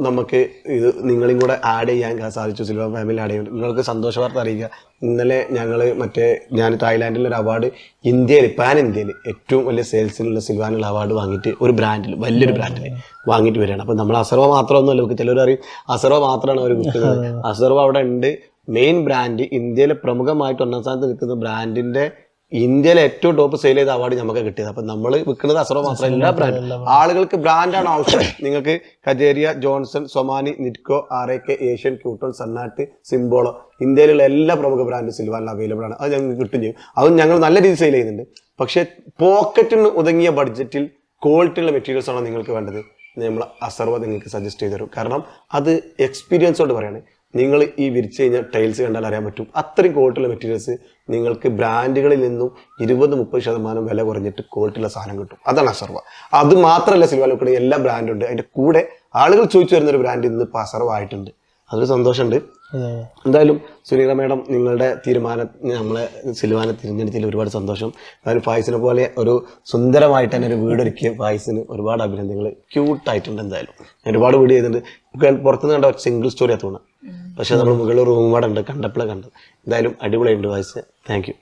നമുക്ക് ഇത് നിങ്ങളും കൂടെ ആഡ് ചെയ്യാൻ സാധിച്ചു സിൽവർ ഫാമിലി ആഡ് ചെയ്യാൻ. നിങ്ങൾക്ക് സന്തോഷ വാർത്ത അറിയിക്കുക. ഇന്നലെ ഞങ്ങൾ മറ്റേ ഞാൻ തായ്ലാൻഡിൽ ഒരു അവാർഡ് ഇന്ത്യയിൽ പാൻ ഇന്ത്യയിൽ ഏറ്റവും വലിയ സെയിൽസിനുള്ള സിൽവാനുള്ള അവാർഡ് വാങ്ങിയിട്ട് ഒരു ബ്രാൻഡിൽ വലിയൊരു ബ്രാൻഡിൽ വാങ്ങിയിട്ട് വരികയാണ്. അപ്പോൾ നമ്മൾ അസർവ മാത്രമൊന്നുമല്ല നമുക്ക് ചിലർ അറിയും അസർവ മാത്രമാണ് അവർ വിൽക്കുന്നത്. അസർവ അവിടെ ഉണ്ട്. മെയിൻ ബ്രാൻഡ് ഇന്ത്യയിലെ പ്രമുഖമായിട്ട് ഒന്നാം സ്ഥാനത്ത് നിൽക്കുന്ന ബ്രാൻഡിന്റെ ഇന്ത്യയിലെ ഏറ്റവും ടോപ്പ് സെയിൽ ചെയ്ത അവാർഡ് നമുക്ക് കിട്ടിയത്. അപ്പൊ നമ്മൾ വിൽക്കുന്നത് അസറോ മാത്രമല്ല ബ്രാൻഡ് ആളുകൾക്ക് ബ്രാൻഡാണ് ആവശ്യം. നിങ്ങൾക്ക് Kajaria Johnson Somany Nitco R A K Asian Qutone സന്നാട്ട് സിംബോളോ ഇന്ത്യയിലുള്ള എല്ലാ പ്രമുഖ ബ്രാൻഡ് സിൽവാനിൽ അവൈലബിൾ ആണ്. അത് ഞങ്ങൾക്ക് കിട്ടും ചെയ്യും. അതും ഞങ്ങൾ നല്ല രീതിയിൽ സെയിൽ ചെയ്യുന്നുണ്ട്. പക്ഷേ പോക്കറ്റിന് ഒതുങ്ങിയ ബഡ്ജറ്റിൽ ക്വാളിറ്റിയുള്ള മെറ്റീരിയൽസ് ആണോ നിങ്ങൾക്ക് വേണ്ടത്. നമ്മൾ അസർവ നിങ്ങൾക്ക് സജസ്റ്റ് ചെയ്തു തരും. കാരണം അത് എക്സ്പീരിയൻസോട് പറയുകയാണ് പറയാണ്. നിങ്ങൾ ഈ വിരിച്ചു കഴിഞ്ഞാൽ ടൈൽസ് കണ്ടാൽ അറിയാൻ പറ്റും. അത്രയും ക്വാളിറ്റിയുള്ള മെറ്റീരിയൽസ് നിങ്ങൾക്ക് ബ്രാൻഡുകളിൽ നിന്നും ഇരുപത് മുപ്പത് ശതമാനം വില കുറഞ്ഞിട്ട് ക്വാളിറ്റിയുള്ള സാധനം കിട്ടും. അതാണ് അസർവ. അത് മാത്രമല്ല സിൽവാലോക്കിടെ എല്ലാ ബ്രാൻഡും ഉണ്ട്. അതിന്റെ കൂടെ ആളുകൾ ചോദിച്ചു വരുന്ന ഒരു ബ്രാൻഡ് ഇന്ന് ഇപ്പോൾ അസർവ ആയിട്ടുണ്ട്. അതൊരു സന്തോഷമുണ്ട്. എന്തായാലും സുനീറ മേഡം നിങ്ങളുടെ തീരുമാനം നമ്മളെ സിൽവാനെ തിരഞ്ഞെടുത്തതിൽ ഒരുപാട് സന്തോഷം. എന്തായാലും ഫായ്സിനെ പോലെ ഒരു സുന്ദരമായിട്ട് തന്നെ ഒരു വീടൊരുക്കിയ ഫായ്സിന് ഒരുപാട് അഭിനന്ദനങ്ങൾ. ക്യൂട്ടായിട്ടുണ്ട് എന്തായാലും. ഒരുപാട് വീട് ചെയ്തിട്ടുണ്ട്. ഇപ്പൊ പുറത്തുനിന്ന് കണ്ട സിംഗിൾ സ്റ്റോറി തോന്നുന്നത് പക്ഷെ നമ്മൾ മുകളിൽ റൂം കൂടെ ഉണ്ട് കണ്ടപ്പോഴേ കണ്ടത്. എന്തായാലും അടിപൊളിയുണ്ട് വായിച്ച് താങ്ക് യു